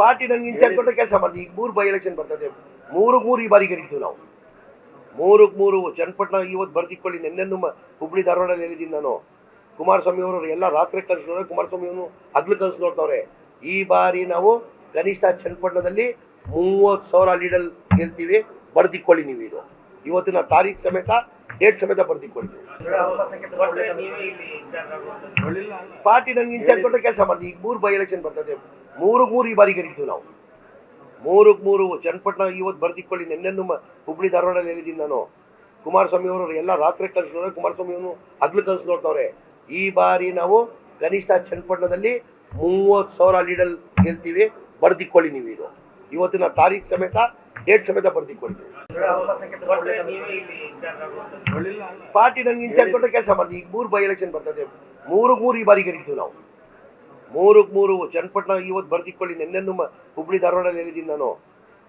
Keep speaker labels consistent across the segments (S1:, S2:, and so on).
S1: Party ನಂಗೆ incharge ಕೊಟ್ಟರೆ ಕೆಲಸ ಮಾಡಿ ಈಗ ಮೂರು ಬೈ ಎಲೆಕ್ಷನ್ ಬರ್ತದೆ. ಮೂರು ಮೂರು ಈ ಬಾರಿ ಗೆಲ್ತೀವಿ ನಾವು. ಮೂರಕ್ಕೆ ಮೂರು ಚನ್ನಪಟ್ಟಣ ಇವತ್ತು ಬರ್ದಿಕ್ಕೊಳ್ಳಿ ನಿನ್ನೆನ್ನು ಹುಬ್ಳಿ ಧಾರವಾಡಲ್ಲಿ ಹೇಳಿದ್ದೀನಿ ನಾನು? ಕುಮಾರಸ್ವಾಮಿ ಅವರು ಎಲ್ಲ ರಾತ್ರಿ ಕನಸು ನೋಡಿದ್ರೆ ಕುಮಾರಸ್ವಾಮಿ ಅವನು ಹಗ್ಲು ಕನಸು ನೋಡ್ತಾವ್ರೆ. ಈ ಬಾರಿ ನಾವು ಕನಿಷ್ಠ ಚನ್ನಪಟ್ಟಣದಲ್ಲಿ ಮೂವತ್ತು ಸಾವಿರ ಲೀಡಲ್ ಗೆಲ್ತೀವಿ. ಬರ್ದಿಕ್ಕೊಳ್ಳಿ ನೀವು ಇದು. ಇವತ್ತಿನ ತಾರೀಖು ಸಮೇತ ಡೇಟ್ ಸಮೇತ
S2: ಆಗುವಂಥದ್ದು
S1: ಪಾರ್ಟಿ ನನಗೆ ಇನ್ಚಾರ್ಜ್ ಕೊಟ್ಟರೆ ಕೆಲಸ ಮಾಡಿ ಈಗ ಮೂರು ಬೈ ಎಲೆಕ್ಷನ್ ಬರ್ತದೆ. ಮೂರು ಮೂರು ಈ ಬಾರಿ ಗೆಲ್ತೀವಿ ನಾವು. ಮೂರಕ್ಕೆ ಮೂರು ಚನ್ನಪಟ್ಟಣ ಇವತ್ತು ಬರ್ದಿಕ್ಕೊಳ್ಳಿ ನಿನ್ನೆನ್ನು ಹುಬ್ಳಿ ಧಾರವಾಡಲ್ಲಿ ಹೇಳಿದ್ದೀನಿ ನಾನು. ಕುಮಾರಸ್ವಾಮಿ ಅವರು ಎಲ್ಲ ರಾತ್ರಿ ಕನಸು ನೋಡಿದ್ರೆ ಕುಮಾರಸ್ವಾಮಿ ಅವರು ಹಗ್ಲು ಕನಸು ನೋಡ್ತಾವ್ರೆ. ಈ ಬಾರಿ ನಾವು ಕನಿಷ್ಠ ಚನ್ನಪಟ್ಟಣದಲ್ಲಿ ಮೂವತ್ತು ಸಾವಿರ ಲೀಡಲ್ ಗೆಲ್ತೀವಿ. ಬರ್ದಿಕ್ಕೊಳ್ಳಿ ನೀವು ಇದು ಇವತ್ತಿನ ತಾರೀಖು ಸಮೇತ ಡೇಟ್ ಸಮೇತ
S2: ಆಗುವಂಥದ್ದು
S1: ಪಾರ್ಟಿ ನಂಗೆ ಇನ್ಚಾರ್ಜ್ ಕೊಟ್ಟರೆ ಕೆಲಸ ಮಾಡಿ ಈಗ ಮೂರು ಬೈ ಎಲೆಕ್ಷನ್ ಬರ್ತದೆ. ಮೂರು ಮೂರು ಈ ಬಾರಿ ಗೆಲ್ತೀವಿ ನಾವು. ಮೂರಕ್ಕೆ ಮೂರು ಚನ್ನಪಟ್ಟಣ ಇವತ್ತು ಬರ್ದಿಕ್ಕೊಳ್ಳಿ ನಿನ್ನೆನ್ನು ಹುಬ್ಳಿ ಧಾರವಾಡಲ್ಲಿ ಹೇಳಿದ್ದೀನಿ ನಾನು.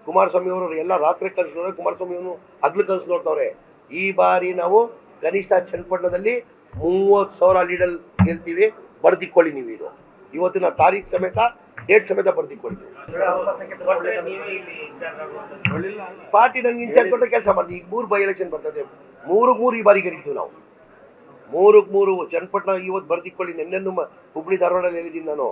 S1: ಕುಮಾರಸ್ವಾಮಿ ಅವರು ಎಲ್ಲ ರಾತ್ರಿ ಕನಸು ನೋಡ್ರೆ ಕುಮಾರಸ್ವಾಮಿ ಅವರು ಹಗ್ಲು ಕನಸು ನೋಡ್ತಾವ್ರೆ. ಈ ಬಾರಿ ನಾವು ಕನಿಷ್ಠ ಚನ್ನಪಟ್ಟಣದಲ್ಲಿ ಮೂವತ್ತು ಸಾವಿರ ಲೀಡಲ್ ಗೆಲ್ತೀವಿ. ಬರ್ದಿಕ್ಕೊಳ್ಳಿ ನೀವು ಇದು. ಇವತ್ತಿನ ತಾರೀಖು ಸಮೇತ ಡೇಟ್ ಸಮೇತ
S2: ಬರ್ದಿಕೊಳ್ತೀವಿ
S1: ಪಾರ್ಟಿ ನನಗೆ ಇನ್ಚಾರ್ಜ್ ಕೊಟ್ಟರೆ ಕೆಲಸ ಮಾಡಿ ಈಗ ಮೂರು ಬೈ ಎಲೆಕ್ಷನ್ ಬರ್ತದೆ. ಮೂರು ಮೂರು ಈ ಬಾರಿ ಗೆಲ್ತೀವಿ ನಾವು. ಮೂರಕ್ಕೆ ಮೂರು ಚನ್ನಪಟ್ಟಣ ಇವತ್ತು ಬರ್ದಿಕ್ಕೊಳ್ಳಿ ನಿನ್ನೆನ್ನು ಹುಬ್ಳಿ ಧಾರವಾಡಲ್ಲಿ ಹೇಳಿದ್ದೀನಿ ನಾನು.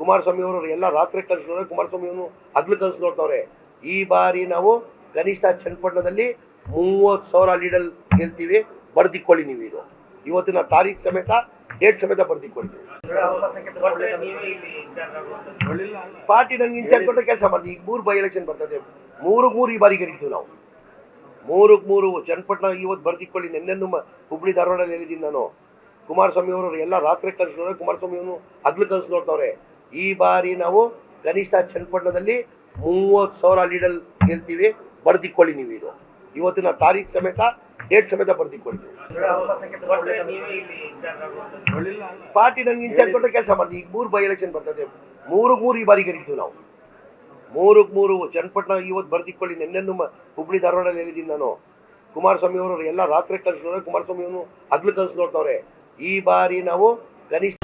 S1: ಕುಮಾರಸ್ವಾಮಿ ಅವರು ಎಲ್ಲ ರಾತ್ರಿ ಕನಸು ನೋಡ್ರೆ ಕುಮಾರಸ್ವಾಮಿ ಅವನು ಹಗ್ಲು ಕನಸು ನೋಡ್ತಾವ್ರೆ ಈ ಬಾರಿ ನಾವು ಕನಿಷ್ಠ ಚನ್ನಪಟ್ಟಣದಲ್ಲಿ ಮೂವತ್ತು ಸಾವಿರ ಲೀಡಲ್ ಗೆಲ್ತೀವಿ. ಬರ್ದಿಕ್ಕೊಳ್ಳಿ ನೀವು ಇದು ಇವತ್ತಿನ ತಾರೀಖು ಸಮೇತ ಡೇಟ್ ಸಮೇತ ಬರ್ದಿಕ್ಕೊಳ್ಳಿ ಪಾರ್ಟಿ ನಂಗೆ ಇನ್ಚಾರ್ಜ್ ಕೊಟ್ಟರೆ ಕೆಲಸ ಮಾಡ್ತೀವಿ ಈಗ ಮೂರು ಬೈ ಎಲೆಕ್ಷನ್ ಬರ್ತದೆ. ಮೂರು ಮೂರು ಈ ಬಾರಿ ಗೆಲ್ತೀವಿ ನಾವು. ಮೂರಕ್ಕೆ ಮೂರು ಚನ್ನಪಟ್ಟಣ ಇವತ್ತು ಬರ್ದಿಕ್ಕೊಳ್ಳಿ ನಿನ್ನೆನ್ನು ಮ- ಹುಬ್ಳಿ ಧಾರವಾಡಲ್ಲಿ ಹೇಳಿದ್ದೀನಿ ನಾನು. ಕುಮಾರಸ್ವಾಮಿ ಅವರು ಎಲ್ಲ ರಾತ್ರಿ ಕನಸು ನೋಡ್ರೆ ಕುಮಾರಸ್ವಾಮಿ ಅವರು ಹಗ್ಲು ಕನಸು ನೋಡ್ತಾವ್ರೆ ಈ ಬಾರಿ ನಾವು ಕನಿಷ್ಠ ಚನ್ನಪಟ್ಟಣದಲ್ಲಿ ಮೂವತ್ತು ಸಾವಿರ ಲೀಡಲ್ ಗೆಲ್ತೀವಿ. ಬರ್ದಿಕ್ಕೊಳ್ಳಿ ನೀವು ಇದು. ಇವತ್ತಿನ ತಾರೀಖು ಸಮೇತ ಡೇಟ್ ಸಮೇತ ಬರ್ದಿ ನೀವು.
S2: ಒಟ್ಟರೆ ನೀವೇ ಇಲ್ಲಿ ಇನ್ಚಾರ್ಜ್ ಆಗುವಂಥದ್ದು
S1: ಪಾರ್ಟಿ ನನಗೆ ಇನ್ಚಾರ್ಜ್ ಕೊಟ್ಟರೆ ಕೆಲಸ ಮಾಡಿ ಈಗ ಮೂರು ಬೈ ಎಲೆಕ್ಷನ್ ಬರ್ತದೆ. ಮೂರು ಮೂರು ಈ ಬಾರಿ ಗೆಲ್ತೀವಿ ನಾವು. ಮೂರಕ್ಕೆ ಮೂರು ಚನ್ನಪಟ್ಟಣ ಇವತ್ತು ಬರ್ದಿಕ್ಕೊಳ್ಳಿ ನಿನ್ನೆನ್ನು ಹುಬ್ಳಿ ಧಾರವಾಡಲ್ಲಿ ಹೇಳಿದ್ದೀನಿ ನಾನು. ಕುಮಾರಸ್ವಾಮಿ ಅವರು ಎಲ್ಲ ರಾತ್ರಿ ಕನಸು ನೋಡ್ರೆ ಕುಮಾರಸ್ವಾಮಿ ಅವನು ಹಗ್ಲು ಕನಸು ನೋಡ್ತಾವ್ರೆ ಈ ಬಾರಿ ನಾವು ಕನಿಷ್ಠ